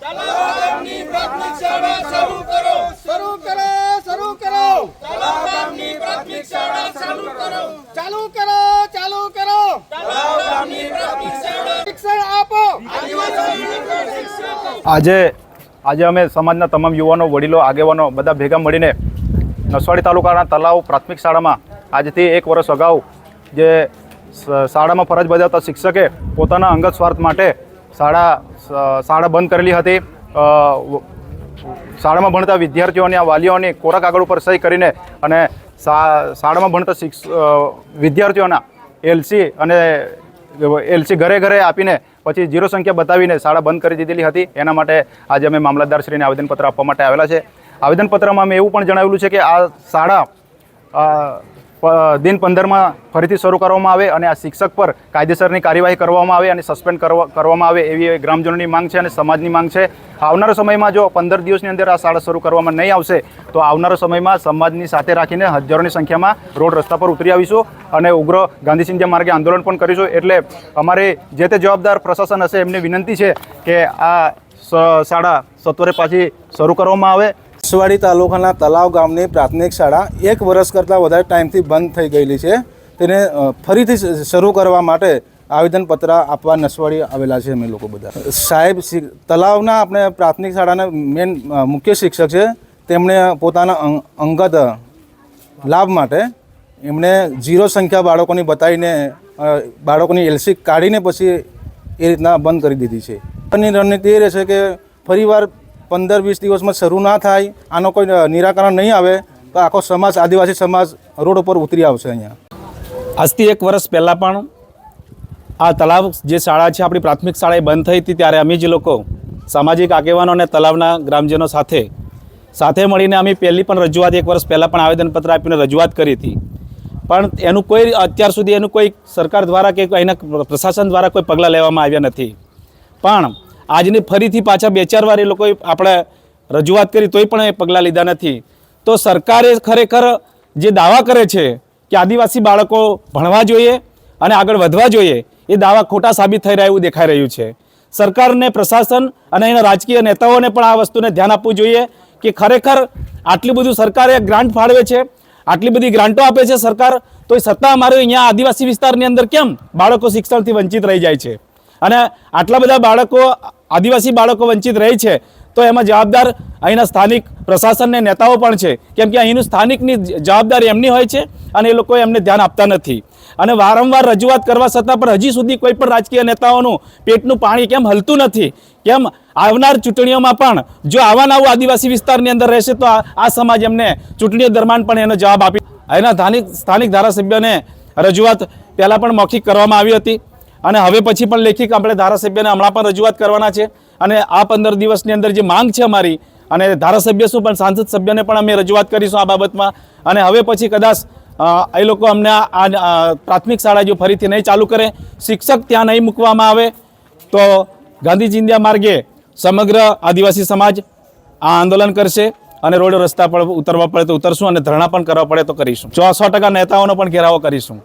તલાવની પ્રાથમિક શાળા શરૂ કરો. શરૂ કરો શરૂ કરો. પ્રાથમિક શાળા શરૂ કરો. ચાલુ કરો ચાલુ કરો. તલાવની પ્રાથમિક શાળા શિક્ષણ આપો. આજે આજે અમે સમાજના તમામ યુવાનો વડીલો આગેવાનો બધા ભેગા મળીને નસવાડી તાલુકાના તલાવ પ્રાથમિક શાળામાં આજથી એક વર્ષ અગાઉ જે શાળામાં ફરજ બજાવતા શિક્ષકે પોતાના અંગત સ્વાર્થ માટે શાળા શાળા બંધ કરેલી હતી. શાળામાં ભણતા વિદ્યાર્થીઓની આ વાલીઓની કોરા કાગળ ઉપર સહી કરીને અને શાળામાં ભણતા શિક્ષ વિદ્યાર્થીઓના એલસી અને એલસી ઘરે ઘરે આપીને પછી જીરો સંખ્યા બતાવીને શાળા બંધ કરી દીધેલી હતી. એના માટે આજે અમે મામલતદારશ્રીને આવેદનપત્ર આપવા માટે આવેલા છે. આવેદનપત્રમાં અમે એવું પણ જણાવેલું છે કે આ શાળા દિન પંદરમાં ફરીથી શરૂ કરવામાં આવે અને આ શિક્ષક પર કાયદેસરની કાર્યવાહી કરવામાં આવે અને સસ્પેન્ડ કરવા, કરવામાં આવે એવી ગ્રામજનોની માંગ છે અને સમાજની માંગ છે. આવનારા સમયમાં જો પંદર દિવસની અંદર આ શાળા શરૂ કરવામાં નહીં આવશે, તો આવનારા સમયમાં સમાજની સાથે રાખીને હજારોની સંખ્યામાં રોડ રસ્તા પર ઉતરી આવીશું અને ઉગ્ર ગાંધી સિંધિયા માર્ગે આંદોલન પણ કરીશું. એટલે અમારે જે તે જવાબદાર પ્રશાસન હશે એમને વિનંતી છે કે આ શાળા સત્વરે પાછી શરૂ કરવામાં આવે નસવાડી તાલુકાના તલાવ ગામની પ્રાથમિક શાળા એક વર્ષ કરતાં વધારે ટાઈમથી બંધ થઈ ગયેલી છે. તેને ફરીથી શરૂ કરવા માટે આવેદનપત્ર આપવા નસવાડી આવેલા છે અમે લોકો બધા. સાહેબ તલાવના આપણે પ્રાથમિક શાળાના મેન મુખ્ય શિક્ષક છે. તેમણે પોતાના અંગત લાભ માટે એમણે ઝીરો સંખ્યા બાળકોની બતાવીને બાળકોની એલસી કાઢીને પછી એ રીતના બંધ કરી દીધી છે. અને રણનીતિ એ રહેશે કે ફરીવાર પંદર વીસ દિવસમાં શરૂ ના થાય, આનો કોઈ નિરાકરણ નહીં આવે, તો આખો સમાજ, આદિવાસી સમાજ રોડ ઉપર ઉતરી આવશે અહીંયા. આજથી એક વર્ષ પહેલાં પણ આ તલાવ જે શાળા છે, આપણી પ્રાથમિક શાળાએ બંધ થઈ હતી, ત્યારે અમે જે લોકો સામાજિક આગેવાનો અને તલાવના ગ્રામજનો સાથે સાથે મળીને અમે પહેલી પણ રજૂઆત, એક વર્ષ પહેલાં પણ આવેદનપત્ર આપીને રજૂઆત કરી હતી. પણ એનું કોઈ, અત્યાર સુધી એનું કોઈ સરકાર દ્વારા કે એના પ્રશાસન દ્વારા કોઈ પગલાં લેવામાં આવ્યા નથી. પણ આજની ફરીથી પાછા બે ચાર વાર એ લોકોએ આપણે રજૂઆત કરી, તોય પણ એ પગલાં લીધા નથી. તો સરકારે ખરેખર જે દાવા કરે છે કે આદિવાસી બાળકો ભણવા જોઈએ અને આગળ વધવા જોઈએ, એ દાવા ખોટા સાબિત થઈ રહ્યા એવું દેખાઈ રહ્યું છે. સરકારને પ્રશાસન અને એના રાજકીય નેતાઓને પણ આ વસ્તુને ધ્યાન આપવું જોઈએ કે ખરેખર આટલું બધું સરકારે ગ્રાન્ટ ફાળવે છે, આટલી બધી ગ્રાન્ટો આપે છે સરકાર તો એ સત્તા અમારે અહીંયા આદિવાસી વિસ્તારની અંદર કેમ બાળકો શિક્ષણથી વંચિત રહી જાય છે? અને આટલા બધા બાળકો આદિવાસી બાળકો વંચિત રહે છે, તો એમાં જવાબદાર અહીંના સ્થાનિક પ્રશાસનને નેતાઓ પણ છે. કેમ કે અહીંનું સ્થાનિકની જવાબદારી એમની હોય છે અને એ લોકો એમને ધ્યાન આપતા નથી. અને વારંવાર રજૂઆત કરવા છતાં પણ હજી સુધી કોઈ પણ રાજકીય નેતાઓનું પેટનું પાણી કેમ હલતું નથી, કેમ આવનાર ચૂંટણીઓમાં પણ જો આવા નવું આદિવાસી વિસ્તારની અંદર રહેશે તો આ સમાજ એમને ચૂંટણીઓ દરમિયાન પણ એનો જવાબ આપી અહીંના સ્થાનિક સ્થાનિક ધારાસભ્યોને રજૂઆત પહેલાં પણ મૌખિક કરવામાં આવી હતી. અને હવે પછી પણ લેખિક આપણે ધારાસભ્યને હમણાં પણ રજૂઆત કરવાના છે. અને આ પંદર દિવસની અંદર જે માંગ છે અમારી, અને ધારાસભ્ય શું પણ, સાંસદ સભ્યને પણ અમે રજૂઆત કરીશું આ બાબતમાં. અને હવે પછી કદાચ એ લોકો અમને આ પ્રાથમિક શાળા જો ફરીથી નહીં ચાલુ કરે, શિક્ષક ત્યાં નહીં મૂકવામાં આવે, તો ગાંધી ચિંધ્યા માર્ગે સમગ્ર આદિવાસી સમાજ આ આંદોલન કરશે અને રોડ રસ્તા પર ઉતરવા પડે તો ઉતરશું અને ધરણા પણ કરવા પડે તો કરીશું. સો સો ટકા નેતાઓનો પણ ઘેરાવો કરીશું.